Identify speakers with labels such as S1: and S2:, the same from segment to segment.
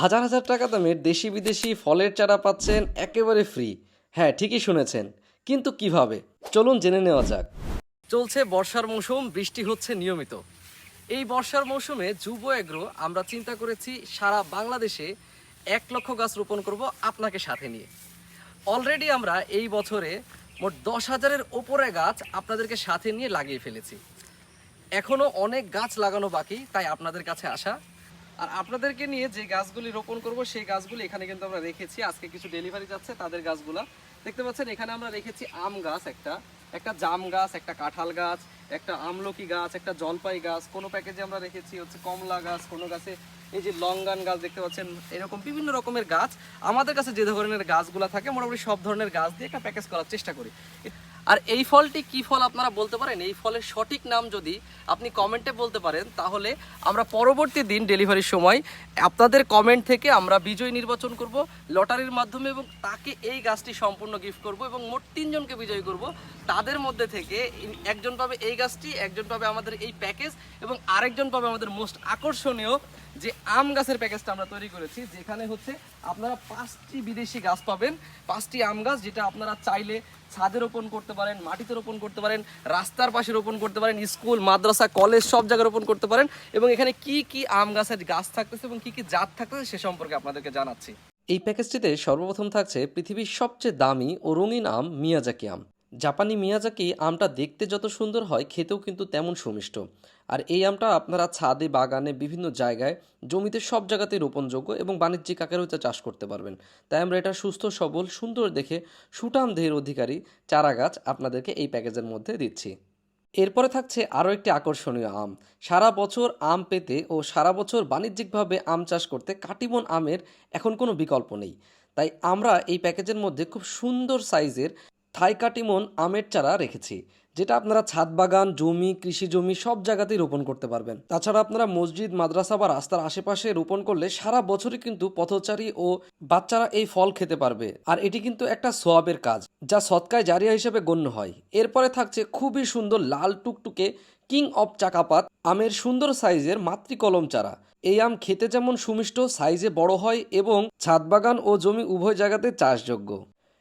S1: হাজার হাজার টাকা দামের দেশি বিদেশি ফলের চারা পাচ্ছেন একেবারে ফ্রি হ্যাঁ ঠিকই শুনেছেন। কিন্তু কীভাবে? চলুন জেনে নেওয়া যাক। চলছে বর্ষার মৌসুম, বৃষ্টি হচ্ছে নিয়মিত। এই বর্ষার মৌসুমে যুব এগ্রো, আমরা চিন্তা করেছি সারা বাংলাদেশে এক লক্ষ গাছ রোপণ করব আপনাকে সাথে নিয়ে। অলরেডি আমরা এই বছরে মোট দশ হাজারের ওপরে গাছ আপনাদেরকে সাথে নিয়ে লাগিয়ে ফেলেছি। এখনও অনেক গাছ লাগানো বাকি, তাই আপনাদের কাছে আসা। আর আপনাদেরকে নিয়ে যে গাছগুলি রোপণ করব, সেই গাছগুলি এখানে কিন্তু আমরা রেখেছি। আজকে কিছু ডেলিভারি যাচ্ছে তাদের গাছগুলা। দেখতে পাচ্ছেন, এখানে আমরা রেখেছি আম গাছ একটা। একটা জাম গাছ, একটা কাঁঠাল গাছ, একটা আমলকি গাছ, একটা জলপাই গাছ। কোনো প্যাকেজে আমরা রেখেছি হচ্ছে কমলা গাছ, কোনো গাছে এই যে লঙ্গান গাছ দেখতে পাচ্ছেন, এরকম বিভিন্ন রকমের গাছ। আমাদের কাছে যে ধরনের গাছগুলা থাকে, মোটামুটি সব ধরনের গাছ দিয়ে একটা প্যাকেজ করার চেষ্টা করি। আর এই ফলটি কি ফল আপনারা বলতে পারেন? এই ফলের সঠিক নাম যদি আপনি কমেন্টে বলতে পারেন, তাহলে আমরা পরবর্তী দিন ডেলিভারির সময় আপনাদের কমেন্ট থেকে আমরা বিজয় নির্বাচন করব, লটারির মাধ্যমে এবং তাকে এই গাছটি সম্পূর্ণ গিফট করব এবং মোট তিনজনকে বিজয়ী করব। তাদের মধ্যে থেকে একজন পাবে এই গাছটি, একজন পাবে আমাদের এই প্যাকেজ এবং আরেকজন পাবে আমাদের মোস্ট আকর্ষণীয় যে আম গাছের প্যাকেজটা আমরা তৈরি করেছি, যেখানে হচ্ছে আপনারা পাঁচটি বিদেশি গাছ পাবেন। পাঁচটি আম গাছ যেটা আপনারা চাইলে ছাদে রোপণ করতে পারেন, মাটিতে রোপণ করতে পারেন, রাস্তার পাশে রোপণ করতে পারেন, স্কুল, মাদ্রাসা, কলেজ সব জায়গায় রোপণ করতে পারেন এবং এখানে কি কি আম গাছের গাছ থাকতেছে এবং কি কি জাত থাকতেছে সে সম্পর্কে আপনাদেরকে জানাচ্ছি। এই প্যাকেজটিতে সর্বপ্রথম থাকছে পৃথিবীর সবচেয়ে দামি ও রঙিন আম মিয়াজাকি আম। জাপানি মিয়াজাকি আমটা দেখতে যত সুন্দর হয়, খেতেও কিন্তু তেমন সুমিষ্ট। আর এই আমটা আপনারা ছাদে, বাগানে, বিভিন্ন জায়গায় জমিতে সব জায়গাতেই রোপণযোগ্য এবং বাণিজ্যিক আকারে হচ্ছে চাষ করতে পারবেন। তাই আমরা এটা সুস্থ, সবল, সুন্দর দেখে সুটাম দেহের অধিকারী চারা গাছ আপনাদেরকে এই প্যাকেজের মধ্যে দিচ্ছি। এরপরে থাকছে আরও একটি আকর্ষণীয় আম। সারা বছর আম পেতে ও সারা বছর বাণিজ্যিকভাবে আম চাষ করতে কাটিমন আমের এখন কোনো বিকল্প নেই। তাই আমরা এই প্যাকেজের মধ্যে খুব সুন্দর সাইজের থাই কাটিমন আমের চারা রেখেছি, যেটা আপনারা ছাদ বাগান, জমি, কৃষি জমি সব জায়গাতেই রোপণ করতে পারবেন। তাছাড়া আপনারা মসজিদ, মাদ্রাসা বা রাস্তার আশেপাশে রোপণ করলে সারা বছরই কিন্তু পথচারী ও বাচ্চারা এই ফল খেতে পারবে। আর এটি কিন্তু একটা সোয়াবের কাজ, যা সৎকায় জারিয়া হিসেবে গণ্য হয়। এরপরে থাকছে খুবই সুন্দর লাল টুকটুকে কিং অফ চাকাপাত আমের সুন্দর সাইজের মাতৃকলম চারা। এই আম খেতে যেমন সুমিষ্ট, সাইজে বড় হয় এবং ছাদ বাগান ও জমি উভয় জায়গাতে চাষযোগ্য।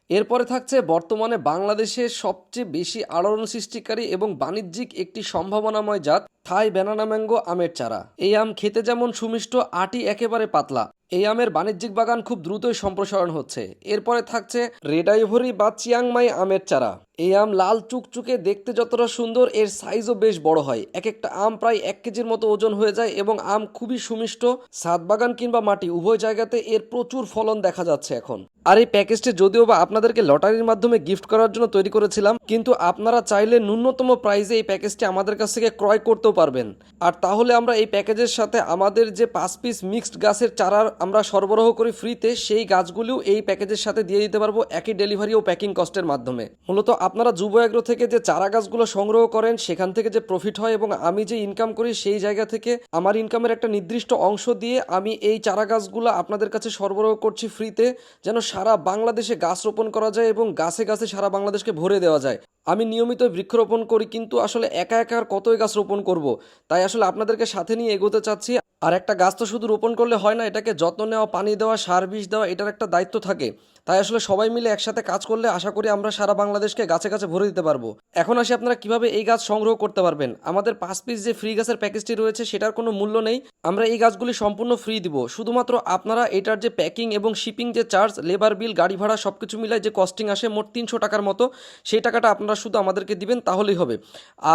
S1: এরপরে থাকছে বর্তমানে বাংলাদেশের সবচেয়ে বেশি আলোড়ন সৃষ্টিকারী এবং বাণিজ্যিক একটি সম্ভাবনাময় জাত থাই ব্যানানা ম্যাঙ্গো আমের চারা। এই আম খেতে যেমন সুমিষ্ট আটি একেবারে পাতলা। এই আমের বাণিজ্যিক বাগান খুব দ্রুতই সম্প্রসারণ হচ্ছে। এরপরে থাকছে রেড আইভরি বা চিয়াংমাই আমের চারা। এই আম লাল চুকচুকে দেখতে যতটা সুন্দর, এর সাইজও বেশ বড় হয়। এক একটা আম প্রায় এক কেজির মতো ওজন হয়ে যায় এবং আম খুবই সুমিষ্ট। সাত বাগান কিংবা মাটি, উভয় জায়গাতে এর প্রচুর ফলন দেখা যাচ্ছে এখন। আর এই প্যাকেজটি যদিও বা আপনাদেরকে লটারির মাধ্যমে গিফট করার জন্য তৈরি করেছিলাম, কিন্তু আপনারা চাইলে ন্যূনতম প্রাইজে এই প্যাকেজটি আমাদের কাছ থেকে ক্রয় করতেও পারবেন। আর তাহলে আমরা এই প্যাকেজের সাথে আমাদের যে পাঁচ পিস মিক্সড গাছের চারার আমরা সরবরাহ করি ফ্রিতে, সেই গাছগুলিও এই প্যাকেজের সাথে দিয়ে দিতে পারব একই ডেলিভারি ও প্যাকিং কস্টের মাধ্যমে। মূলত আপনারা যুব এগ্রো থেকে যে চারা গাছগুলো সংগ্রহ করেন, সেখান থেকে যে প্রফিট হয় এবং আমি যে ইনকাম করি, সেই জায়গা থেকে আমার ইনকামের একটা নির্দিষ্ট অংশ দিয়ে আমি এই চারা গাছগুলো আপনাদের কাছে সরবরাহ করছি ফ্রিতে, যেন সারা বাংলাদেশে গাছ রোপণ করা যায় এবং গাছে গাছে সারা বাংলাদেশকে ভরে দেওয়া যায়। আমি নিয়মিত বৃক্ষরোপণ করি, কিন্তু আসলে একা একা আর কতই গাছ রোপণ করব? তাই আসলে আপনাদেরকে সাথে নিয়ে এগোতে চাচ্ছি। আর একটা গাছ তো শুধু রোপণ করলে হয় না, এটাকে যত্ন নেওয়া পানি দেওয়া সার বিষ দেওয়া এটার একটা দায়িত্ব থাকে। তাই আসলে সবাই মিলে একসাথে কাজ করলে আশা করি আমরা সারা বাংলাদেশকে গাছে গাছে ভরে দিতে পারব। এখন আসি আপনারা কীভাবে এই গাছ সংগ্রহ করতে পারবেন। আমাদের পাঁচ পিস যে ফ্রি গাছের প্যাকেজটি রয়েছে, সেটার কোনো মূল্য নেই। আমরা এই গাছগুলি সম্পূর্ণ ফ্রি দিব। শুধুমাত্র আপনারা এটার যে প্যাকিং এবং শিপিং যে চার্জ লেবার বিল গাড়ি ভাড়া সব কিছু মিলায় যে কস্টিং আসে মোট তিনশো টাকার মতো, সেই টাকাটা আপনারা শুধু আমাদেরকে দিবেন, তাহলেই হবে।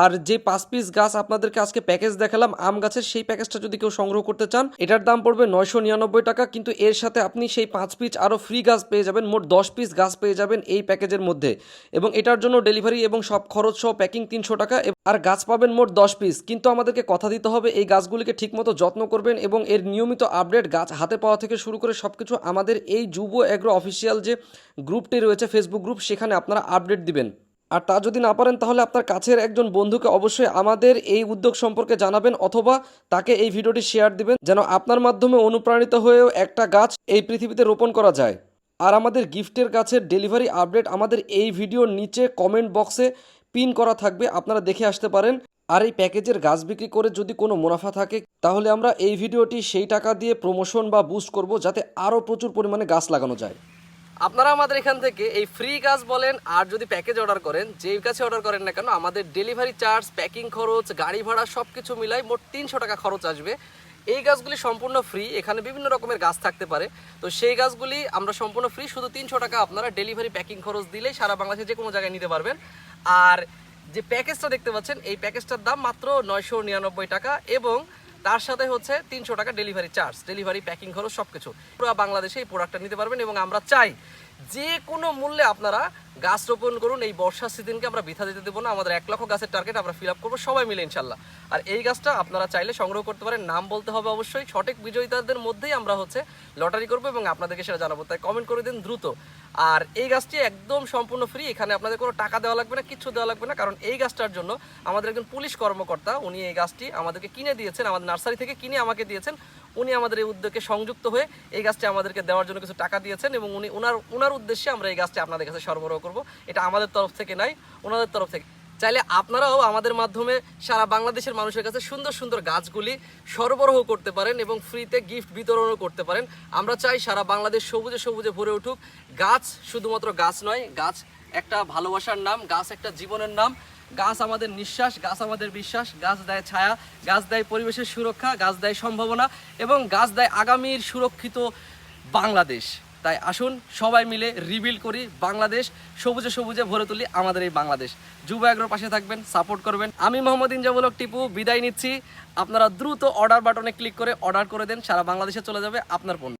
S1: আর যে পাঁচ পিস গাছ আপনাদেরকে আজকে প্যাকেজ দেখালাম, আম গাছের সেই প্যাকেজটা যদি কেউ সংগ্রহ করতে চান, এটার দাম পড়বে নয়শো নিরানব্বই টাকা, কিন্তু এর সাথে আপনি সেই পাঁচ পিস আরও ফ্রি গাছ পেয়ে যাবেন। মোট দশ পিস গাছ পেয়ে যাবেন এই প্যাকেজের মধ্যে। এবং এটার জন্য ডেলিভারি এবং সব খরচ সহ প্যাকিং তিনশো টাকা আর গাছ পাবেন মোট দশ পিস কিন্তু আমাদেরকে কথা দিতে হবে, এই গাছগুলিকে ঠিকমতো যত্ন করবেন এবং এর নিয়মিত আপডেট গাছ হাতে পাওয়া থেকে শুরু করে সব কিছু আমাদের এই যুব অ্যাগ্রো অফিসিয়াল যে গ্রুপটি রয়েছে ফেসবুক গ্রুপ সেখানে আপনারা আপডেট দিবেন। আর তা যদি না পারেন, তাহলে আপনার কাছের একজন বন্ধুকে অবশ্যই আমাদের এই উদ্যোগ সম্পর্কে জানাবেন অথবা তাকে এই ভিডিওটি শেয়ার দিবেন, যেন আপনার মাধ্যমে অনুপ্রাণিত হয়েও একটা গাছ এই পৃথিবীতে রোপণ করা যায়। আর আমাদের গিফটের গাছের ডেলিভারি আপডেট আমাদের এই ভিডিওর নিচে কমেন্ট বক্সে পিন করা থাকবে, আপনারা দেখে আসতে পারেন। আর এই প্যাকেজের গাছ বিক্রি করে যদি কোনো মুনাফা থাকে, তাহলে আমরা এই ভিডিওটি সেই টাকা দিয়ে প্রমোশন বা বুস্ট করব যাতে আরও প্রচুর পরিমাণে গাছ লাগানো যায়। আপনারা আমাদের এখান থেকে এই ফ্রি গাছ বলেন, আর যদি প্যাকেজ অর্ডার করেন, যেই কাছে অর্ডার করেন না কেন, আমাদের ডেলিভারি চার্জ প্যাকিং খরচ, গাড়ি ভাড়া সব কিছু মিলাই মোট তিনশো টাকা খরচ আসবে। এই গাছগুলি সম্পূর্ণ ফ্রি এখানে বিভিন্ন রকমের গাছ থাকতে পারে। তো সেই গাছগুলি আমরা সম্পূর্ণ ফ্রি শুধু তিনশো টাকা আপনারা ডেলিভারি প্যাকিং খরচ দিলেই সারা বাংলাদেশে যে কোনো জায়গায় নিতে পারবেন। আর যে প্যাকেজটা দেখতে পাচ্ছেন, এই প্যাকেজটার দাম মাত্র নয়শো নিরানব্বই টাকা এবং তার সাথে হচ্ছে তিনশো টাকা ডেলিভারি চার্জ ডেলিভারি প্যাকিং খরচ সব কিছু পুরো বাংলাদেশে এই প্রোডাক্টটা নিতে পারবেন এবং আমরা চাই যে কোনো মূল্যে আপনারা গাছ রোপণ করুন, এই বর্ষার সিজনকে আমরা বৃথা দিতে দেবো না। আমাদের এক লক্ষ গাছের টার্গেট আমরা ফিল আপ করব, সবাই মিলে ইনশাল্লাহ। আর এই গাছটা আপনারা চাইলে সংগ্রহ করতে পারেন, নাম বলতে হবে অবশ্যই। সঠিক বিজয়ীতাদের মধ্যেই আমরা হচ্ছে লটারি করব এবং আপনাদেরকে সেটা জানাব। তাই কমেন্ট করে দিন দ্রুত। আর এই গাছটি একদম সম্পূর্ণ ফ্রি এখানে আপনাদের কোনো টাকা দেওয়া লাগবে না, কিচ্ছু দেওয়া লাগবে না, কারণ এই গাছটার জন্য আমাদের একজন পুলিশ কর্মকর্তা, উনি এই গাছটি আমাদেরকে কিনে দিয়েছেন, আমাদের নার্সারি থেকে কিনে আমাকে দিয়েছেন, উনি আমাদের এই উদ্যোগে সংযুক্ত হয়ে এই গাছটি আমাদেরকে দেওয়ার জন্য কিছু টাকা দিয়েছেন এবং উনি ওনার ওনার উদ্দেশ্যে আমরা এই গাছটি আপনাদের কাছে সরবরাহ করব। এটা আমাদের তরফ থেকে নাই, ওনাদের তরফ থেকে চাইলে আপনারাও আমাদের মাধ্যমে সারা বাংলাদেশের মানুষের কাছে সুন্দর সুন্দর গাছগুলি সরবরাহ করতে পারেন এবং ফ্রিতে গিফট বিতরণও করতে পারেন। আমরা চাই সারা বাংলাদেশ সবুজে সবুজে ভরে উঠুক। গাছ শুধুমাত্র গাছ নয়, গাছ একটা ভালোবাসার নাম, গাছ একটা জীবনের নাম। গাছ আমাদের নিঃশ্বাস, গাছ আমাদের বিশ্বাস, গাছ দেয় ছায়া, গাছ দেয় পরিবেশের সুরক্ষা, গাছ দেয় সম্ভাবনা এবং গাছ দেয় আগামীর সুরক্ষিত বাংলাদেশ। তাই আসুন সবাই মিলে রিবিল করি বাংলাদেশ, সবুজে সবুজে ভরে তুলি আমাদের এই বাংলাদেশ। যুব আগ্রহ পাশে থাকবেন সাপোর্ট করবেন। আমি মোহাম্মদ ইনজামুলক টিপু, বিদায় নিচ্ছি। আপনারা দ্রুত অর্ডার বাটনে ক্লিক করে অর্ডার করে দেন, সারা বাংলাদেশে চলে যাবে আপনার পণ্য